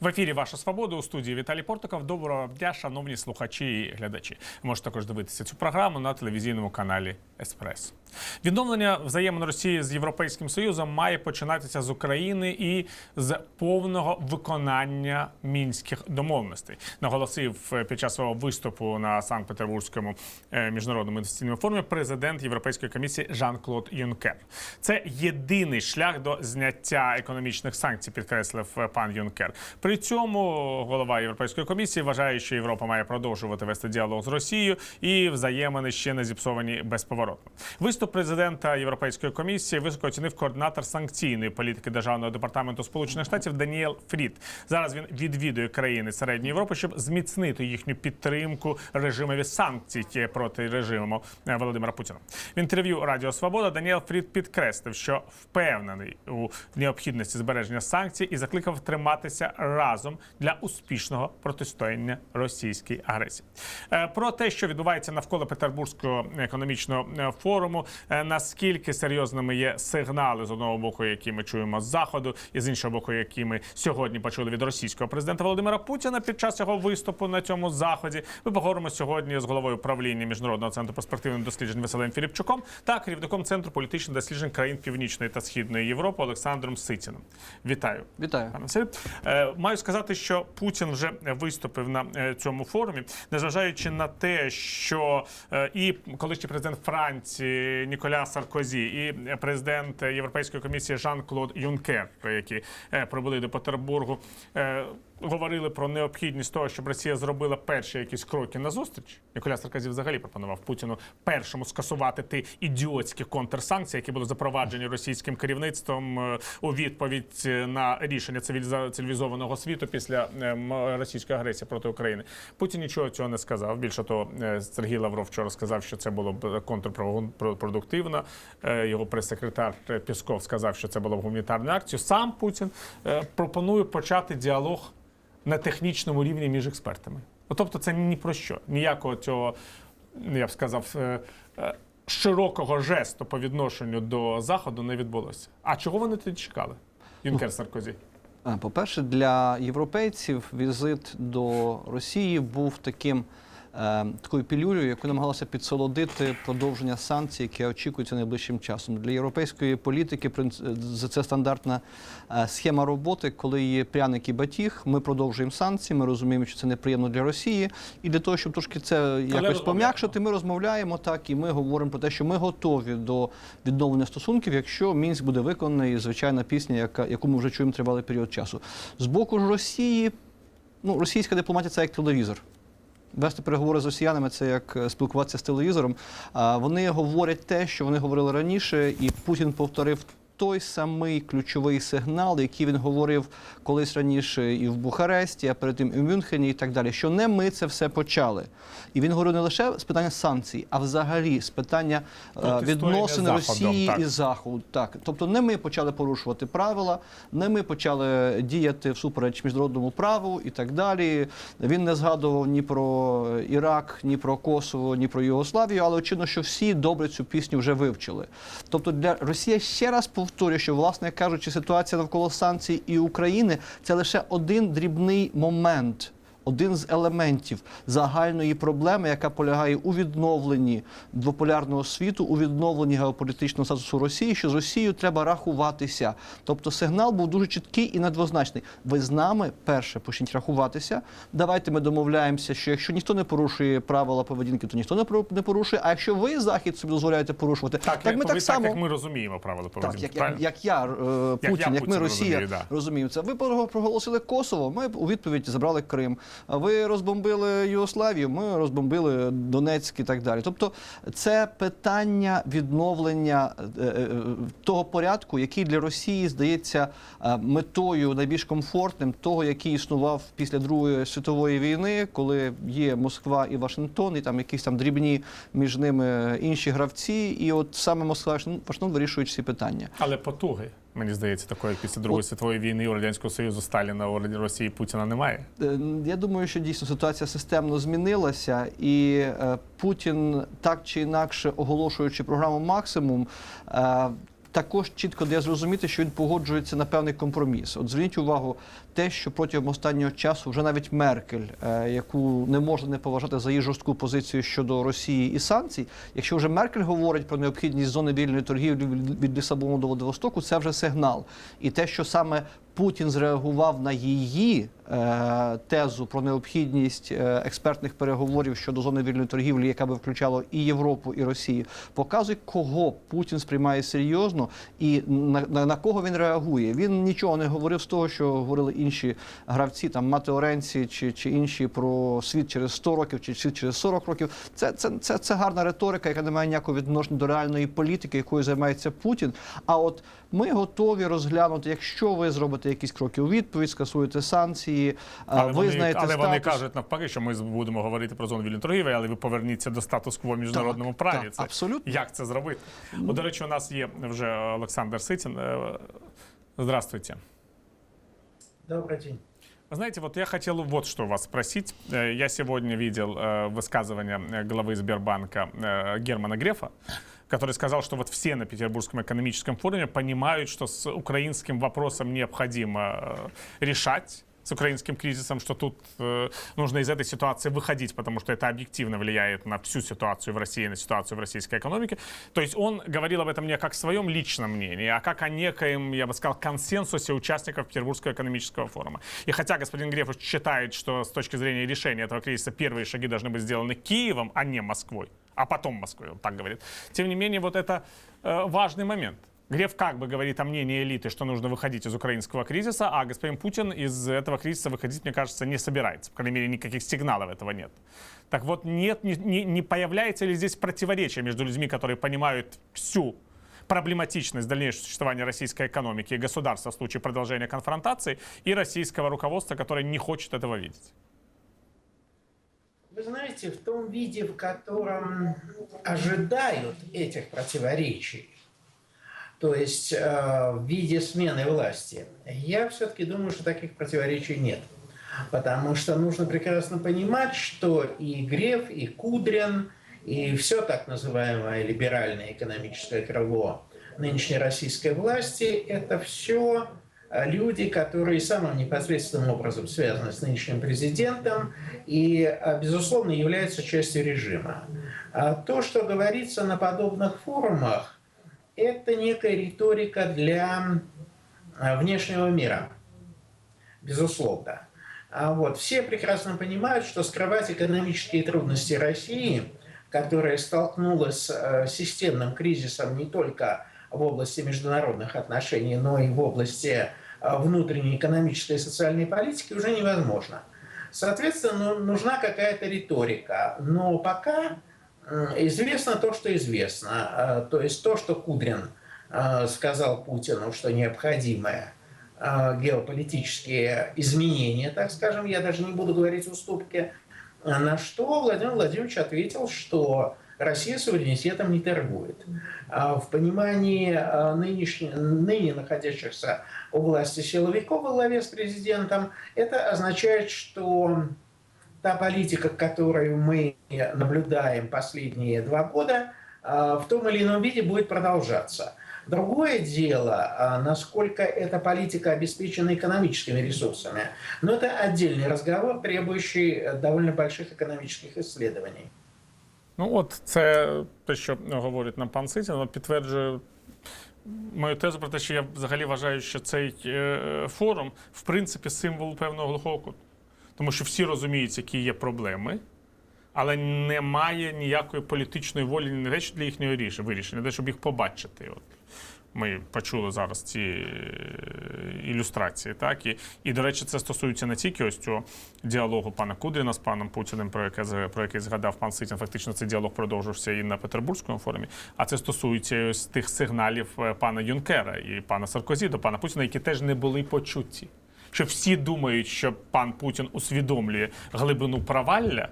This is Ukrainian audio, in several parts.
В ефірі Ваша Свобода у студії Віталій Портиков. Доброго дня, шановні слухачі і глядачі. Можете також дивитися цю програму на телевізійному каналі Еспрес. Відновлення взаємин Росії з Європейським Союзом має починатися з України і з повного виконання мінських домовленостей. Наголосив е, під час свого виступу на Санкт-Петербурзькому е, міжнародному інвестиційному форумі президент Європейської комісії Жан-Клод Юнкер. Це єдиний шлях до зняття економічних санкцій, підкреслив е, пан Юнкер. При цьому голова Європейської комісії вважає, що Європа має продовжувати вести діалог з Росією і взаємини ще не зіпсовані безповоротно. Виступ президента Європейської комісії високо оцінив координатор санкційної політики державного департаменту Сполучених Штатів Даніел Фрід. Зараз він відвідує країни середньої Європи, щоб зміцнити їхню підтримку режимові санкцій проти режиму е, Володимира Путіна. В інтерв'ю Радіо Свобода Даніел Фрід підкреслив, що впевнений у необхідності збереження санкцій і закликав триматися разом для успішного протистояння російській агресії. Е, Про те, що відбувається навколо Петербурзького економічного е, форуму, наскільки серйозними є сигнали з одного боку, які ми чуємо з заходу, і з іншого боку, які ми сьогодні почули від російського президента Володимира Путіна під час його виступу на цьому заході. Ми поговоримо сьогодні з головою правління міжнародного центру перспективних досліджень Василем Філіпчуком та керівником центру політичних досліджень країн Північної та Східної Європи Олександром Ситіном. Вітаю. Вітаю. Пане Василю. Е, Маю сказати, що Путін вже виступив на е, цьому форумі, незважаючи на те, що е, і колишній президент Франції Ніколя Саркозі, і президент Європейської комісії Жан-Клод Юнкер, які е, прибули до Петербургу. Е, Говорили про необхідність того, щоб Росія зробила перші якісь кроки на зустріч. Ніколя Саркозі взагалі пропонував Путіну першому скасувати ті ідіотські контрсанкції, які були запроваджені російським керівництвом е, у відповідь на рішення цивілізованого світу після е, російської агресії проти України. Путін нічого цього не сказав. Більше того, е, Сергій Лавров вчора сказав, що це було б контрпродуктивно. Е, Його прес-секретар е, Пісков сказав, що це було б гуманітарною акцією. Сам Путін е, пропонує почати діалог на технічному рівні між експертами. Ну, тобто, це ні про що. Ніякого цього, я б сказав, е, е, широкого жесту по відношенню до Заходу не відбулося. А чого вони тоді чекали? Юнкер Саркозі. По-перше, для європейців візит до Росії був таким. Е, Такою пілюлею, яку намагалася підсолодити продовження санкцій, яке очікується найближчим часом. Для європейської політики за це стандартна е, схема роботи, коли є пряник і батіг. Ми продовжуємо санкції. Ми розуміємо, що це неприємно для Росії, і для того, щоб трошки це якось пом'якшити, ми розмовляємо так, і ми говоримо про те, що ми готові до відновлення стосунків, якщо мінськ буде виконаний, звичайна пісня, яка яку ми вже чуємо тривалий період часу. З боку ж Росії, ну російська дипломатія це як телевізор. Вести переговори з росіянами це як е, спілкуватися з телевізором. Вони говорять те, що вони говорили раніше, і Путін повторив той самий ключовий сигнал, який він говорив колись раніше і в Бухаресті, а перед тим і в Мюнхені, і так далі. Що не ми це все почали. І він говорив не лише з питання санкцій, а взагалі з питання е, відносин Заходом, Росії так. і Заходу. Так, тобто не ми почали порушувати правила, не ми почали діяти всупереч міжнародному праву і так далі. Він не згадував ні про Ірак, ні про Косово, ні про Югославію, але очевидно, що всі добре цю пісню вже вивчили. Тобто для Росія ще раз повторює, що власне кажучи, ситуація навколо санкцій і України це лише один дрібний момент один з елементів загальної проблеми, яка полягає у відновленні двополярного світу, у відновленні геополітичного статусу Росії, що з Росією треба рахуватися. Тобто сигнал був дуже чіткий і недвозначний. Ви з нами перше почніть рахуватися. Давайте ми домовляємося, що якщо ніхто не порушує правила поведінки, то ніхто не порушує. А якщо ви захід собі дозволяєте порушувати, Так, так ми так само так як ми розуміємо правила так, поведінки. як, як, правильно? як я, е, Путін, я як, Путін ми Росія розумію, да. розуміємо це. Ви про- проголосили Косово. Ми у відповідь забрали Крим. Ви розбомбили Югославію. Ми розбомбили Донецьк і так далі. Тобто, це питання відновлення е, е, того порядку, який для Росії здається е, метою найбільш комфортним, того, який існував після Другої світової війни, коли є Москва і Вашингтон, і там якісь там дрібні між ними інші гравці. І от саме Москва і Вашингтон вирішують ці питання. Але потуги, мені здається, такої після Другої світової війни у Радянського Союзу Сталіна у Росії Путіна немає. Е, Я думаю, що дійсно ситуація системно змінилася, і е, Путін так чи інакше оголошуючи програму максимум. Також чітко дає зрозуміти, що він погоджується на певний компроміс. От зверніть увагу, те, що протягом останнього часу вже навіть Меркель, е, яку не можна не поважати за її жорстку позицію щодо Росії і санкцій, якщо вже Меркель говорить про необхідність зони вільної торгівлі від Лісабону до Владивостоку, це вже сигнал. І те, що саме Путін зреагував на її е, тезу про необхідність е, експертних переговорів щодо зони вільної торгівлі, яка би включала і Європу, і Росію, показує, кого Путін сприймає серйозно і на, на, на кого він реагує. Він нічого не говорив з того, що говорили інші гравці, там Мати Оренці чи, чи інші про світ через 100 років, чи світ через 40 років. Це, це, це, це гарна риторика, яка не має ніякого відношення до реальної політики, якою займається Путін. А от ми готові розглянути, якщо ви зробите якісь кроки у відповідь, скасуєте санкції, Але, вони, визнаєте але вони статус. кажуть навпаки, що ми будемо говорити про зону вільної торгівлі, але ви поверніться до статус-кво в міжнародному праві. так, це, абсолютно. Як це зробити? О, до речі, у нас є вже Олександр Ситін. Е, Здравствуйте. Добрый день. Вы знаете, вот я хотел вот что вас спросить. Э, Я сегодня видел э, высказывание э, главы Сбербанка э, Германа Грефа, который сказал, что вот все на Петербургском экономическом форуме понимают, что с украинским вопросом необходимо э, решать с украинским кризисом, что тут э, нужно из этой ситуации выходить, потому что это объективно влияет на всю ситуацию в России, на ситуацию в российской экономике. То есть он говорил об этом не как о своем личном мнении, а как о некоем, я бы сказал, консенсусе участников Петербургского экономического форума. И хотя господин Греф считает, что с точки зрения решения этого кризиса первые шаги должны быть сделаны Киевом, а не Москвой, а потом Москвой, он так говорит, тем не менее вот это э, важный момент. Греф как бы говорит о мнении элиты, что нужно выходить из украинского кризиса, а господин Путин из этого кризиса выходить, мне кажется, не собирается. По крайней мере, никаких сигналов этого нет. Так вот, нет, не, не- не появляется ли здесь противоречие между людьми, которые понимают всю проблематичность дальнейшего существования российской экономики и государства в случае продолжения конфронтации, и российского руководства, которое не хочет этого видеть? Вы знаете, в том виде, в котором ожидают этих противоречий, то есть э, в виде смены власти, я все-таки думаю, что таких противоречий нет. Потому что нужно прекрасно понимать, что и Греф, и Кудрин, и все так называемое либеральное экономическое крыло нынешней российской власти, это все люди, которые самым непосредственным образом связаны с нынешним президентом и, а, безусловно, являются частью режима. А То, что говорится на подобных форумах, это некая риторика для а, внешнего мира, безусловно. А вот все прекрасно понимают, что скрывать экономические трудности России, которая столкнулась с э, системным кризисом не только в области международных отношений, но и в области э, внутренней экономической и социальной политики, уже невозможно. Соответственно, ну, нужна какая-то риторика. Но пока известно то, что известно. Э, То есть то, что Кудрин э, сказал Путину, что необходимое э, геополитические изменения, так скажем, я даже не буду говорить уступки, э, на что Владимир Владимирович ответил, что Россия суверенитетом не торгует. В понимании э, нынешне- ныне находящихся у власти силовиков во главе с президентом, это означает, что та политика, которую мы наблюдаем последние два года, э, в том или ином виде будет продолжаться. Другое дело, а, насколько эта политика обеспечена экономическими ресурсами. Но это отдельный разговор, требующий э, довольно больших экономических исследований. Ну, от це те, що говорить нам пан Ситін, воно підтверджує мою тезу про те, що я взагалі вважаю, що цей е, форум, в принципі, символ певного глухого куту. тому що всі розуміють, які є проблеми, але немає ніякої політичної волі не що для їхнього ріш- вирішення, те, щоб їх побачити. От. Ми почули зараз ці е, ілюстрації. Так? І, і, до речі, це стосується не тільки ось цього діалогу пана Кудріна з паном Путіним, про, яке, про який згадав пан Ситін. Фактично цей діалог продовжився і на Петербурзькому форумі. А це стосується ось тих сигналів е, пана Юнкера і пана Саркозі до пана Путіна, які теж не були почуті. Що всі думають, що пан Путін усвідомлює глибину провалля,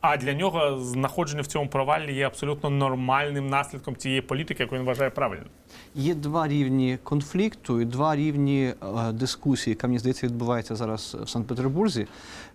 а для нього знаходження в цьому провалі є абсолютно нормальним наслідком цієї політики, яку він вважає правильною. Є два рівні конфлікту і два рівні е, дискусії, яка мені здається відбувається зараз в Санкт-Петербурзі.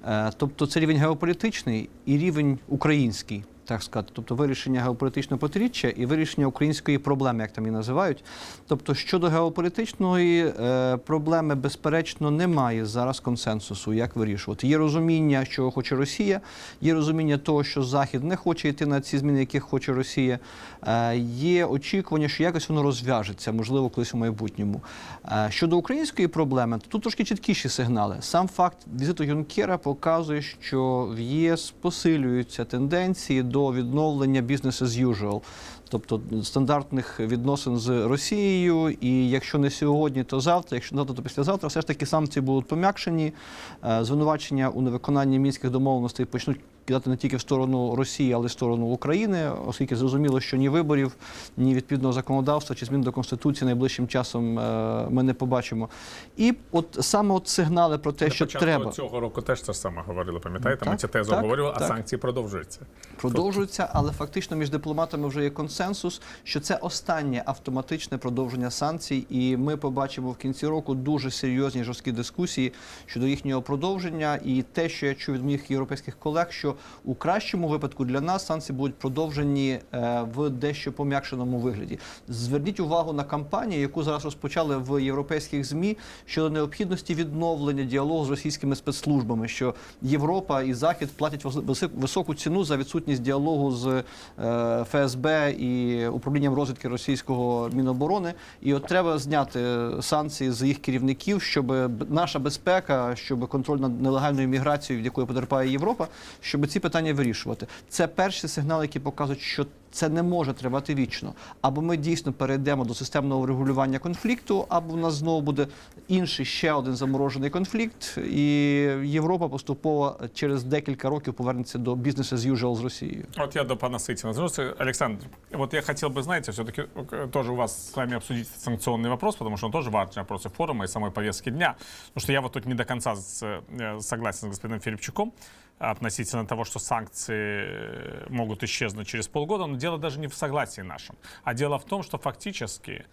Е, тобто це рівень геополітичний і рівень український. Так сказати, тобто вирішення геополітичного протиріччя і вирішення української проблеми, як там її називають. Тобто, щодо геополітичної е, проблеми, безперечно, немає зараз консенсусу, як вирішувати. Є розуміння, що хоче Росія, є розуміння того, що Захід не хоче йти на ці зміни, яких хоче Росія. Е, є очікування, що якось воно розв'яжеться, можливо, колись у майбутньому. Е, щодо української проблеми, то тут трошки чіткіші сигнали. Сам факт візиту Юнкера показує, що в ЄС посилюються тенденції до відновлення бізнес as usual. Тобто стандартних відносин з Росією, і якщо не сьогодні, то завтра, якщо завтра, то післязавтра, все ж таки санкції будуть пом'якшені. Е, Звинувачення у невиконанні мінських домовленостей почнуть кидати не тільки в сторону Росії, але й в сторону України, оскільки зрозуміло, що ні виборів, ні відповідного законодавства чи змін до конституції найближчим часом е, ми не побачимо. І от саме от сигнали про те, що треба цього року теж це саме говорили, пам'ятаєте? Ми цю тезу так, обговорювали, а так. санкції продовжуються. продовжується, але фактично між дипломатами вже є консенсус, що це останнє автоматичне продовження санкцій, і ми побачимо в кінці року дуже серйозні жорсткі дискусії щодо їхнього продовження. І те, що я чув від моїх європейських колег, що у кращому випадку для нас санкції будуть продовжені е, в дещо пом'якшеному вигляді. Зверніть увагу на кампанію, яку зараз розпочали в європейських змі щодо необхідності відновлення діалогу з російськими спецслужбами, що Європа і Захід платять високу ціну за відсутність діалогу з е, ФСБ і управлінням розвідки російського міноборони. І от треба зняти санкції з їх керівників, щоб наша безпека, щоб контроль над нелегальною міграцією, від якої потерпає Європа, щоб ці питання вирішувати. Це перші сигнали, які показують, що це не може тривати вічно. Або ми дійсно перейдемо до системного регулювання конфлікту, або в нас знову буде інший ще один заморожений конфлікт, і Європа поступово через декілька років повернеться до бізнесу as usual з Росією. Вот я до пана Сытина звернулся. Александр, вот я хотел бы, знаете, все-таки тоже у вас с вами обсудить санкционный вопрос, потому что он тоже важный вопрос и форума, и самой повестки дня. Потому что я вот тут не до конца с- э, согласен с господином Филипчуком относительно того, что санкции э, могут исчезнуть через полгода, но дело даже не в согласии нашем, а дело в том, что фактически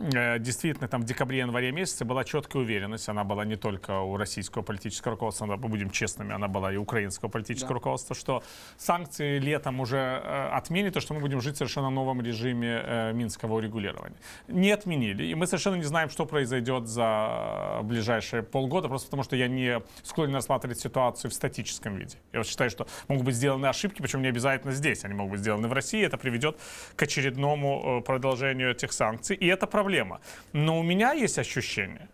действительно, там в декабре-январе месяце была четкая уверенность. Она была не только у российского политического руководства, она, будем честными, она была и у украинского политического Да. руководства, что санкции летом уже э, отменят, и что мы будем жить в совершенно новом режиме э, минского урегулирования. Не отменили, и мы совершенно не знаем, что произойдет за ближайшие полгода, просто потому что я не склонен рассматривать ситуацию в статическом виде. Я вот считаю, что могут быть сделаны ошибки, причем не обязательно здесь, они могут быть сделаны в России, это приведет к очередному э, продолжению этих санкций, и это проблема. Но у меня есть ощущение,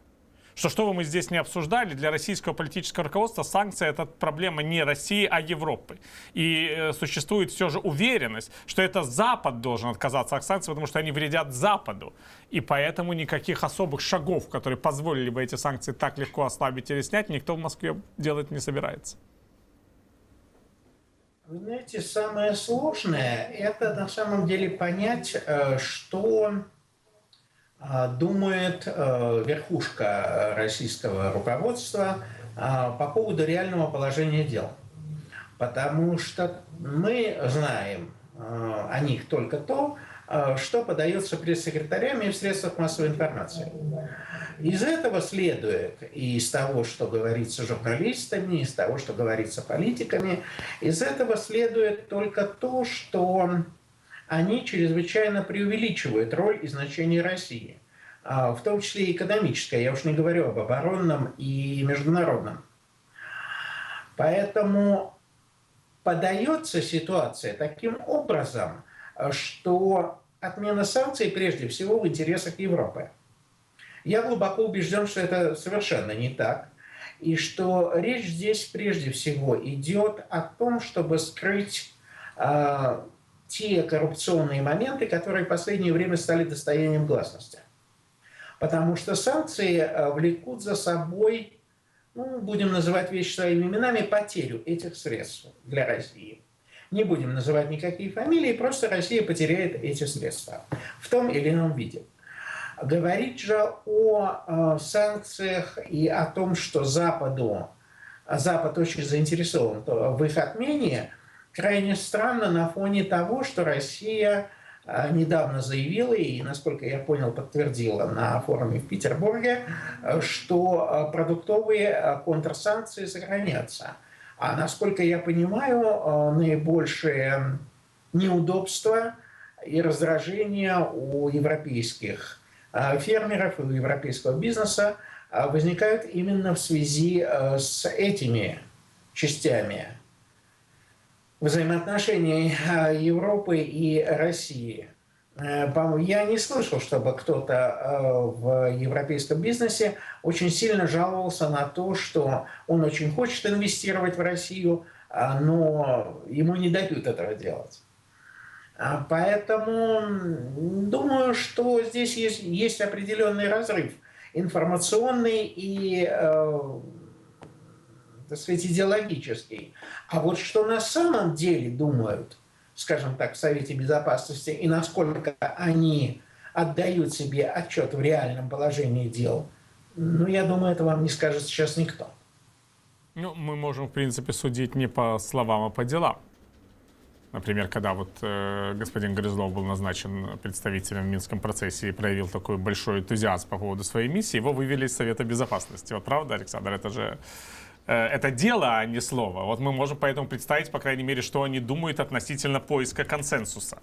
что что бы мы здесь не обсуждали, для российского политического руководства санкции это проблема не России, а Европы. И э, существует все же уверенность, что это Запад должен отказаться от санкций, потому что они вредят Западу. И поэтому никаких особых шагов, которые позволили бы эти санкции так легко ослабить или снять, никто в Москве делать не собирается. Вы знаете, самое сложное – это на самом деле понять, э, что думает э, верхушка российского руководства э, по поводу реального положения дел. Потому что мы знаем э, о них только то, э, что подается пресс-секретарями в средствах массовой информации. Из этого следует, и из того, что говорится журналистами, из того, что говорится политиками, из этого следует только то, что они чрезвычайно преувеличивают роль и значение России, а, в том числе и экономическое, я уж не говорю об оборонном и международном. Поэтому подается ситуация таким образом, что отмена санкций прежде всего в интересах Европы. Я глубоко убежден, что это совершенно не так. И что речь здесь прежде всего идет о том, чтобы скрыть э, те коррупционные моменты, которые в последнее время стали достоянием гласности. Потому что санкции э, влекут за собой, ну, будем называть вещи своими именами, потерю этих средств для России. Не будем называть никакие фамилии, просто Россия потеряет эти средства в том или ином виде. Говорить же о э, санкциях и о том, что Западу, Запад очень заинтересован в их отмене, крайне странно на фоне того, что Россия э, недавно заявила и, насколько я понял, подтвердила на форуме в Петербурге, э, что э, продуктовые э, контрсанкции сохранятся. А насколько я понимаю, э, наибольшие неудобства и раздражения у европейских а, фермеров и у европейского бизнеса а, возникают именно в связи а, с этими частями взаимоотношений а, Европы и России. Э, Я не слышал, чтобы кто-то э, в европейском бизнесе очень сильно жаловался на то, что он очень хочет инвестировать в Россию, а, но ему не дают этого делать. А, Поэтому думаю, что здесь есть, есть определенный разрыв информационный и, э, так сказать, идеологический. А вот что на самом деле думают, скажем так, в Совете Безопасности и насколько они отдают себе отчет в реальном положении дел, ну, я думаю, это вам не скажет сейчас никто. Ну, мы можем, в принципе, судить не по словам, а по делам. Например, когда вот э, господин Грызлов был назначен представителем в Минском процессе и проявил такой большой энтузиазм по поводу своей миссии, его вывели из Совета Безопасности. Вот правда, Александр, это же это дело, а не слово. Вот мы можем поэтому представить, по крайней мере, что они думают относительно поиска консенсуса.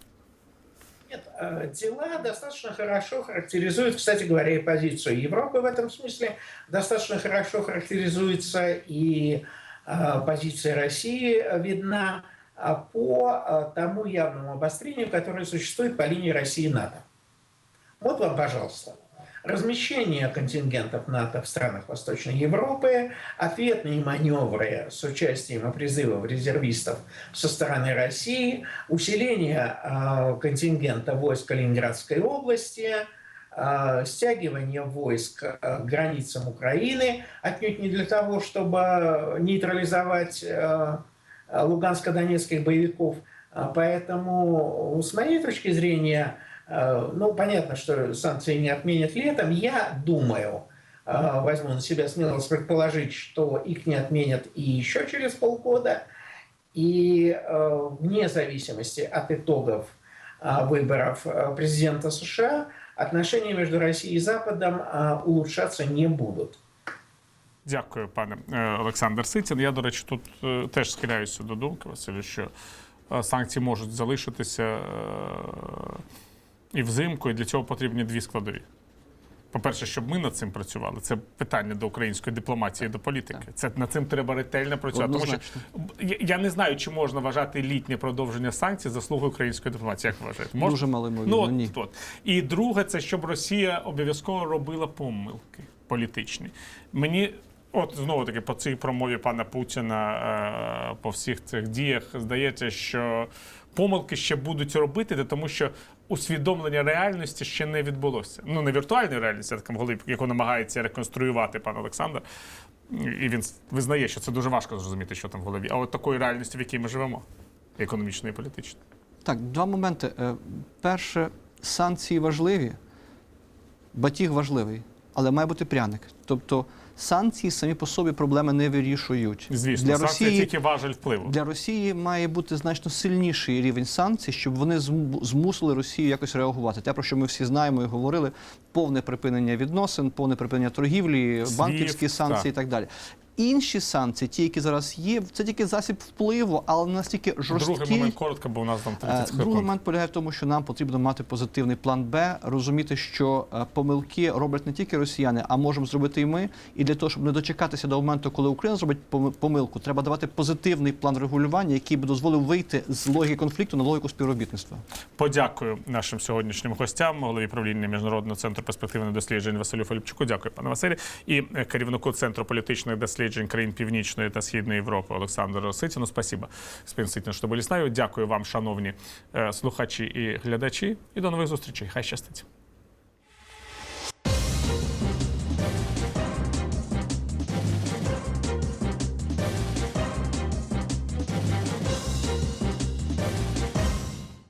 Нет, э, дела достаточно хорошо характеризуют, кстати говоря, и позицию Европы в этом смысле. Достаточно хорошо характеризуется и э, позиция России э, видна а, по э, тому явному обострению, которое существует по линии России и НАТО. Вот вам, пожалуйста, размещение контингентов НАТО в странах Восточной Европы, ответные маневры с участием и призывом резервистов со стороны России, усиление э, контингента войск Калининградской области, э, стягивание войск э, к границам Украины, отнюдь не для того, чтобы нейтрализовать луганско-донецких боевиков. А Поэтому, с моей точки зрения, ну, понятно, что санкции не отменят летом. Я думаю, э, возьму на себя смелость предположить, что их не отменят и еще через полгода. И э, вне зависимости от итогов э, выборов э, президента США, отношения между Россией и Западом э, улучшаться не будут. Дякую, пане е, Олександр Ситін. Я, до речі, тут е, теж схиляюся до думки, Василю, що е, санкції можуть залишитися е, і взимку, і для цього потрібні дві складові. По-перше, щоб ми над цим працювали, це питання до української дипломатії, до політики. Це над цим треба ретельно працювати. Тому що я, я не знаю, чи можна вважати літнє продовження санкцій заслугою української дипломатії. Як ви вважаєте? Можна? Дуже малоймовірно, Ну, от, ні. от. І друге, це щоб Росія обов'язково робила помилки політичні. Мені. От знову таки по цій промові пана Путіна е, по всіх цих діях здається, що помилки ще будуть робити, тому що усвідомлення реальності ще не відбулося. Ну не віртуальної реальності, а голові, яку намагається реконструювати пан Олександр. І він визнає, що це дуже важко зрозуміти, що там в голові. А от такої реальності, в якій ми живемо, економічної і політичної. Так, два моменти. Е, Перше, санкції важливі, батіг важливий, але має бути пряник. Тобто санкції самі по собі проблеми не вирішують. Звісно, для санкції Росії, тільки важель впливу. для Росії має бути значно сильніший рівень санкцій, щоб вони зму- змусили Росію якось реагувати. Те, про що ми всі знаємо і говорили: повне припинення відносин, повне припинення торгівлі, Свіф, банківські санкції так. і так далі. Інші санкції, ті, які зараз є, це тільки засіб впливу, але настільки жорсткі. Другий момент коротко, бо у нас там 30 Е, секунд. Другий момент полягає в тому, що нам потрібно мати позитивний план Б, розуміти, що е, помилки роблять не тільки росіяни, а можемо зробити і ми. І для того, щоб не дочекатися до моменту, коли Україна зробить пом- помилку, треба давати позитивний план регулювання, який би дозволив вийти з логіки конфлікту на логіку співробітництва. Подякую нашим сьогоднішнім гостям, голові правління Міжнародного центру перспективних досліджень Василю Филипчуку. Дякую, пане Василі. І е, керівнику Центру політичних досліджень країн Північної та Східної Європи Олександр Ситіну. Спасибо, Спін Ситін, що були з нами. Дякую вам, шановні е, слухачі і глядачі. І до нових зустрічей. Хай щастить.